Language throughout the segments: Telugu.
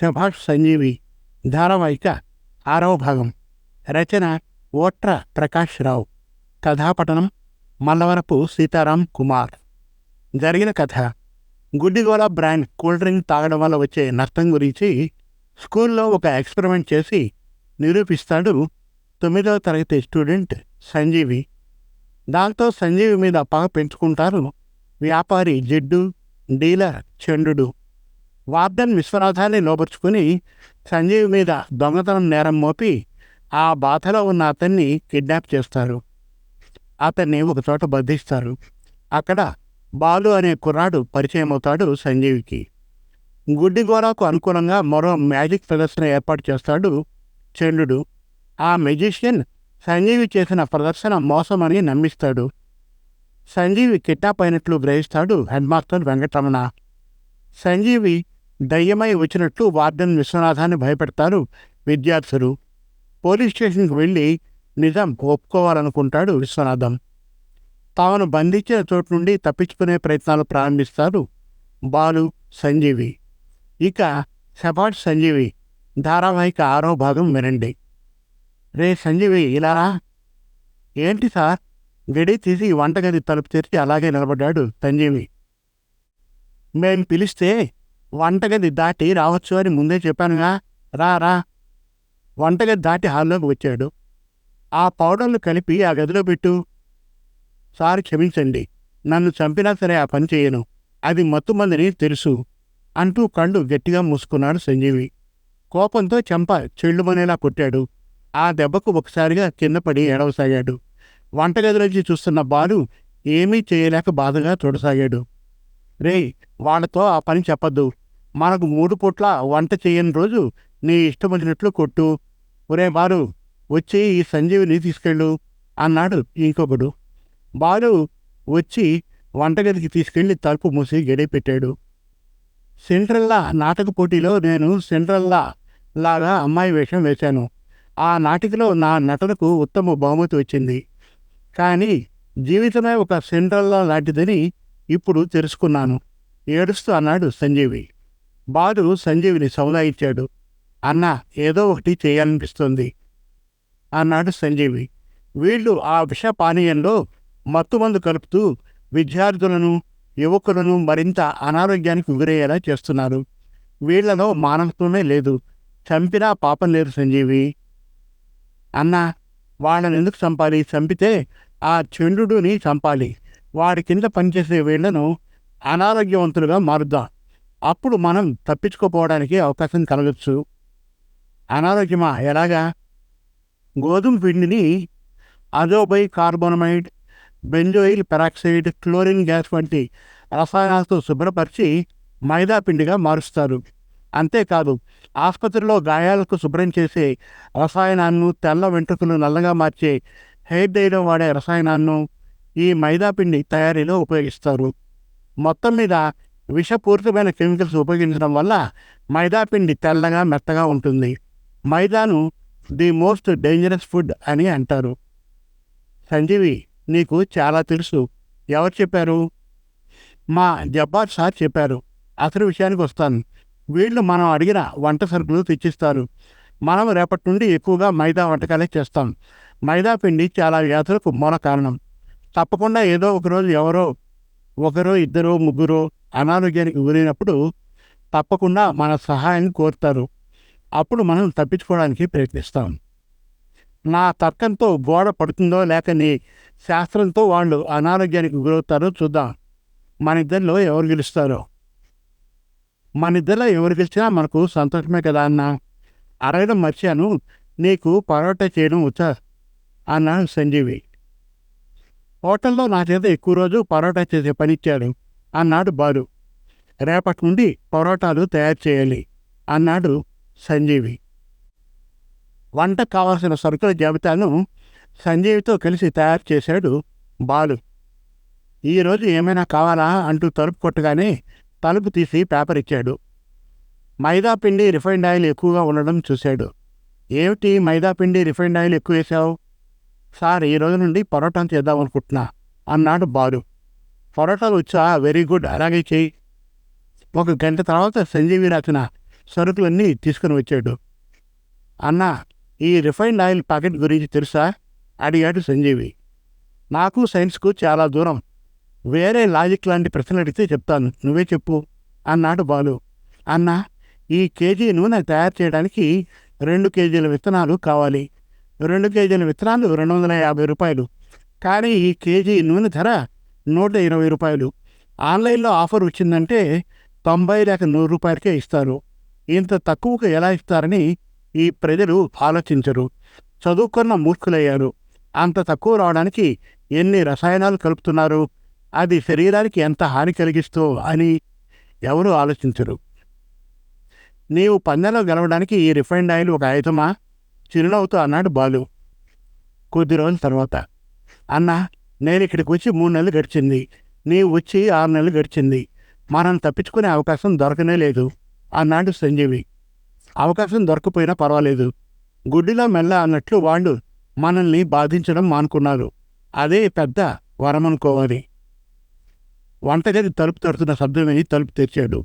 శభాష్ సంజీవి ధారావాహిక ఆరవ భాగం. రచన ఓట్ర ప్రకాష్ రావు కథాపఠనం మల్లవరపు సీతారాం కుమార్. జరిగిన కథ. గుడ్డిగోళ బ్రాండ్ కూల్ డ్రింక్ తాగడం వల్ల వచ్చే నష్టం గురించి స్కూల్లో ఒక ఎక్స్పెరిమెంట్ చేసి నిరూపిస్తాడు తొమ్మిదవ తరగతి స్టూడెంట్ సంజీవి. దాంతో సంజీవి మీద పగ పెంచుకుంటారు వ్యాపారి జిడ్డు డీలర్ చండు వార్డన్ విశ్వనాథాన్ని లోపరుచుకుని సంజీవ్ మీద దొంగతనం నేరం మోపి ఆ బాధలో ఉన్న అతన్ని కిడ్నాప్ చేస్తారు. అతన్ని ఒకచోట బంధిస్తారు. అక్కడ బాలు అనే కుర్రాడు పరిచయం అవుతాడు సంజీవికి. గుడ్డిగోరాకు అనుకూలంగా మరో మ్యాజిక్ ప్రదర్శన ఏర్పాటు చేస్తాడు చంద్రుడు. ఆ మెజిషియన్ సంజీవి చేసిన ప్రదర్శన మోసమని నమ్మిస్తాడు. సంజీవి కిడ్నాప్ అయినట్లు గ్రహిస్తాడు హెడ్ మాస్టర్ వెంకటరమణ. సంజీవి దయ్యమై వచ్చినట్లు వార్డెన్ విశ్వనాథాన్ని భయపెడతారు విద్యార్థులు పోలీస్ స్టేషన్కి వెళ్ళి నిజం ఒప్పుకోవాలనుకుంటాడు విశ్వనాథం. తాను బంధించిన చోటు నుండి తప్పించుకునే ప్రయత్నాలు ప్రారంభిస్తారు బాలు సంజీవి. ఇక సెపాట్ సంజీవి ధారావాహిక ఆరో భాగం వినండి. రే సంజీవి ఇలా ఏంటి సార్? గడి తీసి వంటగది తలుపు తెరిచి అలాగే నిలబడ్డాడు సంజీవి. మేం పిలిస్తే వంటగది దాటి రావచ్చు అని ముందే చెప్పానుగా రా రా వంటగది దాటి హాల్లోకి వచ్చాడు. ఆ పౌడర్లు కలిపి ఆ గదిలో పెట్టు. సార్ క్షమించండి నన్ను చంపినా సరే ఆ పని చేయను. అది మత్తుమందని తెలుసు అంటూ కళ్ళు గట్టిగా మూసుకున్నాడు సంజీవి. కోపంతో చెంప చెళ్ళుమనేలా కొట్టాడు. ఆ దెబ్బకు ఒకసారిగా కింద పడి ఏడవసాగాడు. వంటగదిలోంచి చూస్తున్న బాలు ఏమీ చేయలేక బాధగా చూడసాగాడు రేయ్ వాళ్ళతో ఆ పని చెప్పద్దు. మనకు మూడు పూట్ల వంట చేయని రోజు నీ ఇష్టం వచ్చినట్లు కొట్టు. ఒరే బారు వచ్చి ఈ సంజీవిని తీసుకెళ్ళు అన్నాడు ఇంకొకడు. బాలు వచ్చి వంటగదికి తీసుకెళ్ళి తలుపు మూసి గడి పెట్టాడు. సెంట్రల్లా నాటక పోటీలో నేను సెంట్రల్లా లాగా అమ్మాయి వేషం వేశాను. ఆ నాటికలో నా నటనకు ఉత్తమ బహుమతి వచ్చింది. కానీ జీవితమే ఒక సెంట్రల్లా లాంటిదని ఇప్పుడు తెలుసుకున్నాను. ఏడుస్తూ అన్నాడు సంజీవి. బాలు సంజీవిని సముదాయించాడు. అన్న ఏదో ఒకటి చేయాలనిపిస్తుంది అన్నాడు సంజీవి. వీళ్ళు ఆ విష పానీయంలో మత్తుమందు కలుపుతూ విద్యార్థులను యువకులను మరింత అనారోగ్యానికి గురయ్యేలా చేస్తున్నారు. వీళ్ళలో మానవత్వమే లేదు. చంపినా పాపం లేదు సంజీవి. అన్నా వాళ్ళని ఎందుకు చంపాలి? చంపితే ఆ చండుని చంపాలి. వాడి కింద పనిచేసే వీళ్ళను అనారోగ్యవంతులుగా మారుద్దాం. అప్పుడు మనం తప్పించుకోపోవడానికి అవకాశం కలగచ్చు. అనారోగ్యమా? ఎలాగా? గోధుమ పిండిని azodicarbonamide benzoyl peroxide chlorine gas వంటి రసాయనాలతో శుభ్రపరిచి మైదా పిండిగా మారుస్తారు. అంతేకాదు ఆసుపత్రిలో గాయాలకు శుభ్రం చేసే రసాయనాన్ని తెల్ల వెంట్రుకలు నల్లగా మార్చే హెయిర్ డైలో వాడే రసాయనాన్ని ఈ మైదా పిండి తయారీలో ఉపయోగిస్తారు. మొత్తం మీద విషపూరితమైన కెమికల్స్ ఉపయోగించడం వల్ల మైదా పిండి తెల్లగా మెత్తగా ఉంటుంది. మైదాను ది మోస్ట్ డేంజరస్ ఫుడ్ అని అంటారు. సంజీవి నీకు చాలా తెలుసు. ఎవరు చెప్పారు? మా జబ్బార్ సార్ చెప్పారు. అసలు విషయానికి వస్తాను. వీళ్ళు మనం అడిగిన వంట సరుకులు తెచ్చిస్తారు. మనం రేపటి నుండి ఎక్కువగా మైదా వంటకాలే చేస్తాం. మైదా పిండి చాలా వ్యాధులకు మూల కారణం. తప్పకుండా ఏదో ఒకరోజు ఎవరో ఒకరో ఇద్దరు ముగ్గురు అనారోగ్యానికి గురైనప్పుడు తప్పకుండా మన సహాయాన్ని కోరుతారు. అప్పుడు మనం తప్పించుకోవడానికి ప్రయత్నిస్తాం. నా తర్కంతో గోడ పడుతుందో లేక నీ శాస్త్రంతో వాళ్ళు అనారోగ్యానికి గురవుతారో చూద్దాం. మన ఇద్దరిలో ఎవరు గెలుస్తారో? మన ఇద్దరిలో ఎవరు గెలిచినా మనకు సంతోషమే కదా అన్న? అడగడం మర్చాను. నీకు పరోటా చేయడం వచ్చా? అన్నాడు సంజీవి. హోటల్లో నా చేత ఎక్కువ రోజు పరోటా చేసే పని ఇచ్చాడు. అన్నాడు బాలు. రేపటి నుండి పరోటాలు తయారు చేయాలి అన్నాడు సంజీవి. వంట కావాల్సిన సరుకుల జాబితాను సంజీవితో కలిసి తయారు చేశాడు బాలు. ఈరోజు ఏమైనా కావాలా అంటూ తలుపు కొట్టగానే తలుపు తీసి పేపర్ ఇచ్చాడు. మైదా పిండి రిఫైండ్ ఆయిల్ ఎక్కువగా ఉండడం చూశాడు. ఏమిటి మైదా పిండి రిఫైండ్ ఆయిల్ ఎక్కువ వేసావు సార్ ఈ రోజు నుండి పరోటా చేద్దాం అనుకుంటున్నా అన్నాడు బాలు. పరోటాలు వచ్చా? వెరీ గుడ్ అలాగే చెయ్యి. ఒక గంట తర్వాత సంజీవి రాసిన సరుకులన్నీ తీసుకుని వచ్చాడు. అన్న ఈ రిఫైన్డ్ ఆయిల్ ప్యాకెట్ గురించి తెలుసా? అడిగాడు సంజీవి. నాకు సైన్స్కు చాలా దూరం. వేరే లాజిక్ లాంటి ప్రశ్నలు అడిగితే చెప్తాను. నువ్వే చెప్పు. అన్నాడు బాలు. అన్న ఈ కేజీ నూనె తయారు చేయడానికి రెండు కేజీల విత్తనాలు కావాలి. రెండు కేజీల విత్తనాలు రెండు వందల యాభై రూపాయలు. కానీ ఈ కేజీ నూనె ధర నూట ఇరవై రూపాయలు. ఆన్లైన్లో ఆఫర్ వచ్చిందంటే తొంభై లేక నూరు రూపాయలకే ఇస్తారు. ఇంత తక్కువకు ఎలా ఇస్తారని ఈ ప్రజలు ఆలోచించరు. చదువుకున్న మూర్ఖులయ్యారు. అంత తక్కువ రావడానికి ఎన్ని రసాయనాలు కలుపుతున్నారు? అది శరీరానికి ఎంత హాని కలిగిస్తో అని ఎవరు ఆలోచించరు. నీవు పందెలో గెలవడానికి ఈ రిఫైండ్ ఆయిల్ ఒక ఆయుధమా? చిరునవ్వుతో అన్నాడు బాలు. కొద్ది రోజుల తర్వాత. అన్నా నేను ఇక్కడికి వచ్చి మూడు నెలలు గడిచింది. నీవు వచ్చి ఆరు నెలలు గడిచింది. మనం తప్పించుకునే అవకాశం దొరకనే లేదు అన్నాడు సంజీవి. అవకాశం దొరకపోయినా పర్వాలేదు. గుడ్డిలో మెల్ల అన్నట్లు వాళ్ళు మనల్ని బాధించడం మానుకున్నారు. అదే పెద్ద వరమనుకోవాలి. వంటగది తలుపు తడుతున్న శబ్దం విని తలుపు తెరిచాడు.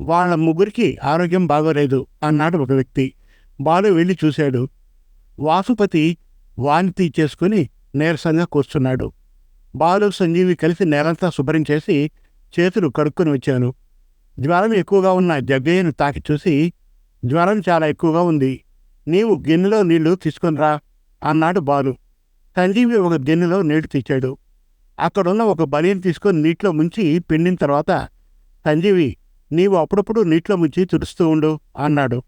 వాళ్ళ ముగ్గురికి ఆరోగ్యం బాగోలేదు అన్నాడు ఒక వ్యక్తి. బాలు వెళ్ళి చూశాడు. వాసుపతి వాంతి చేసుకుని నీరసంగా కూర్చున్నాడు. బాలు సంజీవి కలిసి నేలంతా శుభ్రం చేసి చేతులు కడుక్కొని వచ్చాను. జ్వరం ఎక్కువగా ఉన్న జగ్గయ్యను తాకి చూసి జ్వరం చాలా ఎక్కువగా ఉంది. నీవు గిన్నెలో నీళ్ళు తీసుకొనిరా అన్నాడు బాలు. సంజీవి ఒక గిన్నెలో నీళ్ళు తెచ్చాడు అక్కడున్న ఒక బలిని తీసుకొని నీటిలో ముంచి పిండిన తర్వాత సంజీవి నీవు అప్పుడప్పుడు నీటిలో ముంచి తుడుస్తూ ఉండు అన్నాడు.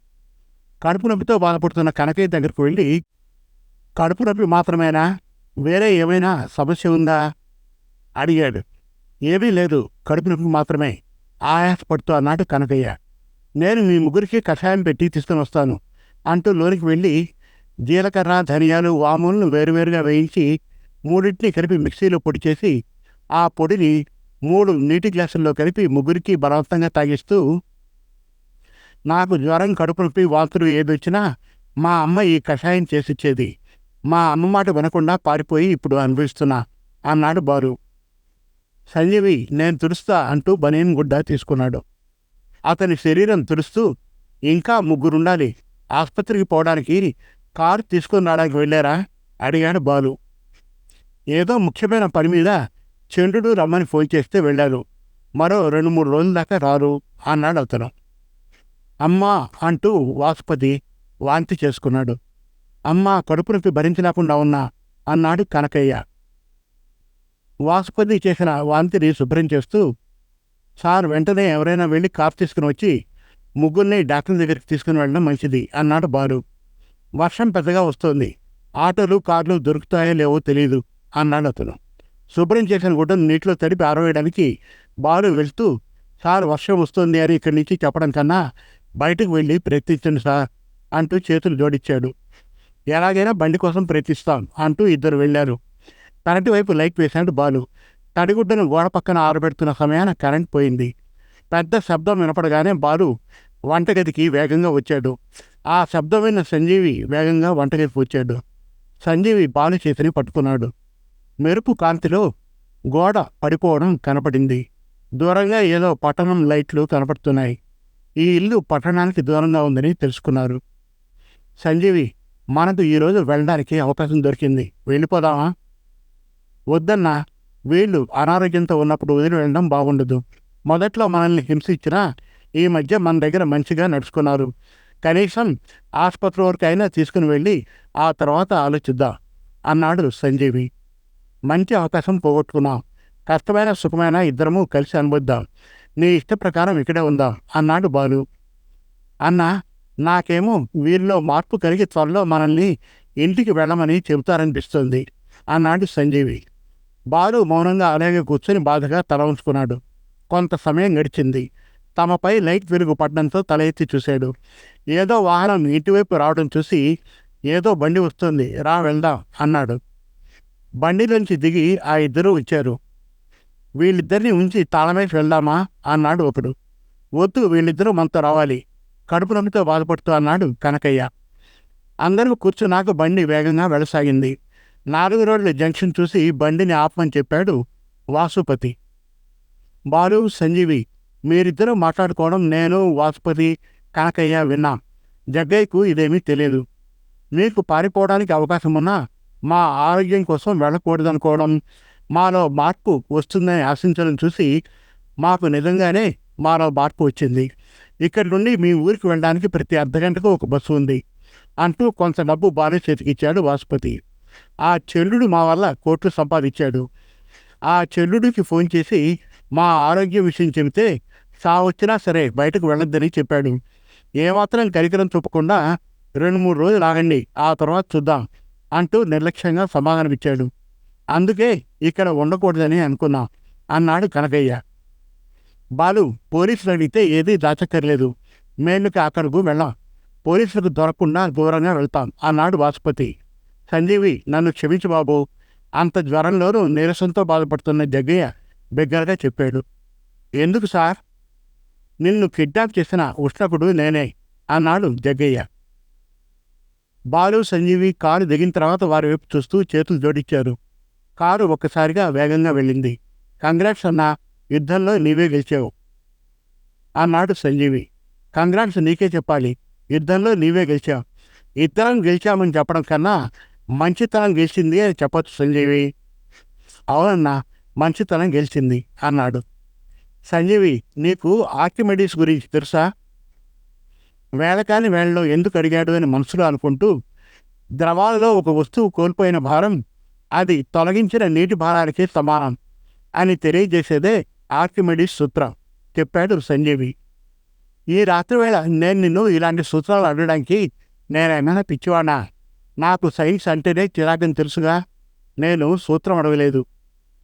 కడుపు నొప్పితో బాధపడుతున్న కనకయ్య దగ్గరకు వెళ్ళి కడుపు నొప్పి మాత్రమేనా? వేరే ఏమైనా సమస్య ఉందా? అడిగాడు. ఏమీ లేదు. కడుపు నొప్పి మాత్రమే. ఆయాసపడుతూ అన్నాడు కనకయ్య. నేను మీ ముగ్గురికి కషాయం పెట్టి తీసుకుని వస్తాను అంటూ లోనికి వెళ్ళి జీలకర్ర ధనియాలు వాములను వేరువేరుగా వేయించి మూడింటిని కలిపి మిక్సీలో పొడి చేసి ఆ పొడిని మూడు నీటి గ్లాసుల్లో కలిపి ముగ్గురికి బలవంతంగా తాగిస్తూ నాకు జ్వరం కడుపు నొప్పి వాంతులు ఏదొచ్చినా మా అమ్మ ఈ కషాయం చేసిచ్చేది. మా అమ్మమాట వినకుండా పారిపోయి ఇప్పుడు అనుభవిస్తున్నా. అన్నాడు బారు. సంజీవి నేను తుడుస్తా అంటూ బనీన్ గుడ్డ తీసుకున్నాడు. అతని శరీరం తుడుస్తూ ఇంకా ముగ్గురుండాలి. ఆసుపత్రికి పోవడానికి కారు తీసుకుని రావడానికి వెళ్ళారా? అడిగాడు బాలు. ఏదో ముఖ్యమైన పని మీద చంద్రుడు రమ్మని ఫోన్ చేస్తే వెళ్ళారు. మరో రెండు మూడు రోజుల దాకా రారు అన్నాడు అతను. అమ్మా అంటూ వాసుపతి వాంతి చేసుకున్నాడు. అమ్మా కడుపు నొప్పి భరించలేకుండా ఉన్నా అన్నాడు కనకయ్య. వాసుపతి చేసిన వాంతిని శుభ్రం చేస్తూ సార్ వెంటనే ఎవరైనా వెళ్ళి కాఫ్ తీసుకుని వచ్చి ముగ్గురిని డాక్టర్ దగ్గరికి తీసుకుని వెళ్ళడం మంచిది అన్నాడు బాలు. వర్షం పెద్దగా వస్తోంది. ఆటోలు కార్లు దొరుకుతాయో లేవో తెలియదు అన్నాడు అతను. శుభ్రం చేసిన గుడ్డను నీటిలో తడిపి ఆరవేయడానికి బాలు వెళ్తూ సార్ వర్షం వస్తుంది అని ఇక్కడి నుంచి చెప్పడం కన్నా బయటకు వెళ్ళి ప్రయత్నించండి సార్ అంటూ చేతులు జోడించాడు. ఎలాగైనా బండి కోసం ప్రయత్నిస్తాం అంటూ ఇద్దరు వెళ్ళారు. కరెంటు వైపు లైట్ వేశాడు బాలు. తడిగుడ్డను గోడ పక్కన ఆరబెడుతున్న సమయాన కరెంట్ పోయింది. పెద్ద శబ్దం వినపడగానే బాలు వంటగదికి వేగంగా వచ్చాడు. ఆ శబ్దం విన్న సంజీవి వేగంగా వంటగదికి వచ్చాడు. సంజీవి బాలు చేతిని పట్టుకున్నాడు. మెరుపు కాంతిలో గోడ పడిపోవడం కనపడింది. దూరంగా ఏదో పట్టణం లైట్లు కనపడుతున్నాయి. ఈ ఇల్లు పట్టణానికి దూరంగా ఉందని తెలుసుకున్నారు. సంజీవి మనకు ఈరోజు వెళ్ళడానికి అవకాశం దొరికింది. వెళ్ళిపోదామా? వద్దన్నా వీళ్ళు అనారోగ్యంతో ఉన్నప్పుడు వదిలి వెళ్ళడం బాగుండదు. మొదట్లో మనల్ని హింసించినా ఈ మధ్య మన దగ్గర మంచిగా నడుచుకున్నారు. కనీసం ఆసుపత్రి వరకు అయినా తీసుకుని వెళ్ళి ఆ తర్వాత ఆలోచిద్దాం అన్నాడు సంజీవి. మంచి అవకాశం పోగొట్టుకున్నాం. కష్టమైన సుఖమైన ఇద్దరము కలిసి అనుభవిద్దాం. నీ ఇష్ట ప్రకారం ఇక్కడే ఉందాం అన్నాడు బాలు. అన్న నాకేమో వీరిలో మార్పు కలిగి త్వరలో మనల్ని ఇంటికి వెళ్ళమని చెబుతారనిపిస్తుంది అన్నాడు సంజీవి. బాలు మౌనంగా అలాగే కూర్చొని బాధగా తల ఉంచుకున్నాడు. కొంత సమయం గడిచింది. తమపై లైట్ వెలుగు పడడంతో తల ఎత్తి చూశాడు. ఏదో వాహనం ఇటువైపు రావడం చూసి ఏదో బండి వస్తుంది రా వెళ్దాం అన్నాడు. బండిలోంచి దిగి ఆ ఇద్దరూ వచ్చారు. వీళ్ళిద్దరిని ఉంచి తాళమేసి వెళ్దామా అన్నాడు ఒకడు. వద్దు వీళ్ళిద్దరూ మనతో రావాలి. కడుపు నొప్పితో బాధపడుతూ అన్నాడు కనకయ్య. అందరూ కూర్చున్నాక బండి వేగంగా వెళ్ళసాగింది. నాలుగు రోడ్ల జంక్షన్ చూసి బండిని ఆపమని చెప్పాడు వాసుపతి. బాలు సంజీవి మీరిద్దరూ మాట్లాడుకోవడం నేను వాసుపతి కనకయ్య విన్నాం. జగ్గయ్యకు ఇదేమీ తెలియదు మీకు పారిపోవడానికి అవకాశం ఉన్నా మా ఆరోగ్యం కోసం వెళ్ళకూడదనుకోవడం మాలో మార్పు వస్తుందని ఆశించడం చూసి మాకు నిజంగానే మాలో మార్పు వచ్చింది. ఇక్కడి నుండి మీ ఊరికి వెళ్ళడానికి ప్రతి అర్ధగంటకు ఒక బస్సు ఉంది అంటూ కొంత డబ్బు భార్య చేతికిచ్చాడు వాసుపతి. ఆ చెల్లుడు మా వల్ల కోట్లు సంపాదించాడు. ఆ చెల్లుడికి ఫోన్ చేసి మా ఆరోగ్య విషయం చెబితే సా వచ్చినా సరే బయటకు వెళ్ళొద్దని చెప్పాడు. ఏమాత్రం కరికరం చూపకుండా రెండు మూడు రోజులు ఆగండి ఆ తర్వాత చూద్దాం అంటూ నిర్లక్ష్యంగా సమాధానమిచ్చాడు. అందుకే ఇక్కడ ఉండకూడదని అనుకున్నాం అన్నాడు కనకయ్య. బాలు పోలీసులు అడిగితే ఏదీ దాచక్కర్లేదు. మేలుకి అక్కడకు వెళ్ళాం. పోలీసులకు దొరకకుండా దూరంగా వెళ్తాం. అన్నాడు వాసుపతి. సంజీవి నన్ను క్షమించు బాబు. అంత జ్వరంలోనూ నీరసంతో బాధపడుతున్న జగ్గయ్య బిగ్గరగా చెప్పాడు. ఎందుకు సార్? నిన్ను కిడ్నాప్ చేసిన ఉష్ణకుడు నేనే అన్నాడు జగ్గయ్య. బాలు సంజీవి కారు దిగిన తర్వాత వారి వైపు చూస్తూ చేతులు జోడించారు. కారు ఒక్కసారిగా వేగంగా వెళ్ళింది. కంగ్రాట్స్ అన్నా యుద్ధంలో నీవే గెలిచావు. అన్నాడు సంజీవి కంగ్రాట్స్ నీకే చెప్పాలి. యుద్ధంలో నీవే గెలిచావు. ఇద్దరం గెలిచామని చెప్పడం కన్నా మంచితనం గెలిచింది అని చెప్పొచ్చు సంజీవి. అవునన్నా మంచితనం గెలిచింది అన్నాడు. సంజీవి నీకు ఆర్కిమెడీస్ గురించి తెలుసా? వేళకాని వేళలో ఎందుకు అడిగాడు అని మనసులో అనుకుంటూ ద్రవాలలో ఒక వస్తువు కోల్పోయిన భారం అది తొలగించిన నీటి భారానికి సమానం అని తెలియజేసేదే ఆర్కిమెడీస్ సూత్రం చెప్పాడు సంజీవి. ఈ రాత్రివేళ నేను నిన్ను ఇలాంటి సూత్రాలు అడగడానికి నేనేమైనా పిచ్చివాడా నాకు సైన్స్ అంటేనే చిరాకని తెలుసుగా? నేను సూత్రం అడగలేదు.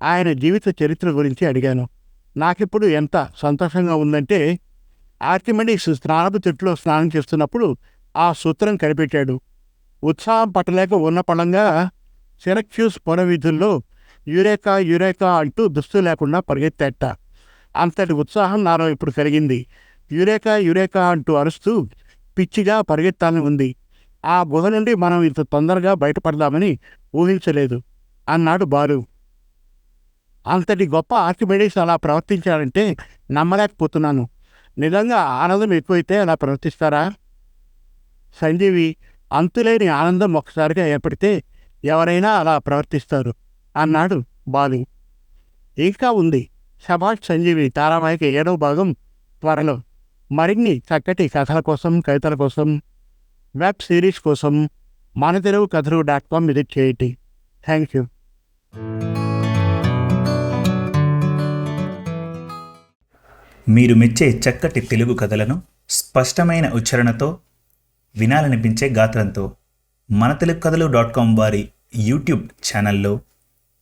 ఆయన జీవిత చరిత్ర గురించి అడిగాను. నాకిప్పుడు ఎంత సంతోషంగా ఉందంటే ఆర్కిమెడీస్ స్నానపు చెట్టులో స్నానం చేస్తున్నప్పుడు ఆ సూత్రం కనిపెట్టాడు. ఉత్సాహం పట్టలేక ఉన్న పడంగా సిరక్యూస్ పొర వీధుల్లో యురేకా యురేకా అంటూ దుస్తు లేకుండా పరిగెత్తేట. అంతటి ఉత్సాహం నాలో ఇప్పుడు కలిగింది. యురేకా యురేకా అంటూ అరుస్తూ పిచ్చిగా పరిగెత్తాలని ఉంది. ఆ గుహ నుండి మనం ఇంత తొందరగా బయటపడదామని ఊహించలేదు అన్నాడు బాలు. అంతటి గొప్ప ఆర్కిమెడీస్ అలా ప్రవర్తించారంటే నమ్మలేకపోతున్నాను. నిజంగా ఆనందం ఎక్కువైతే అలా ప్రవర్తిస్తారా? సంజీవి అంతులేని ఆనందం ఒక్కసారిగా ఏర్పడితే ఎవరైనా అలా ప్రవర్తిస్తారు. అన్నాడు బాలి. ఇంకా ఉంది. శభాష్ సంజీవి ధారావాహిక ఏడవ భాగం త్వరలో. మరిన్ని చక్కటి కథల కోసం కవితల కోసం వెబ్ సిరీస్ కోసం మన తెలుగు కథలు డాట్ కామ్ విజిట్ చేయండి. Thank you. మీరు మెచ్చే చక్కటి తెలుగు కథలను స్పష్టమైన ఉచ్చారణతో వినాలనిపించే గాత్రంతో మన తెలుగు కథలు డాట్ కామ్ వారి యూట్యూబ్ ఛానల్లో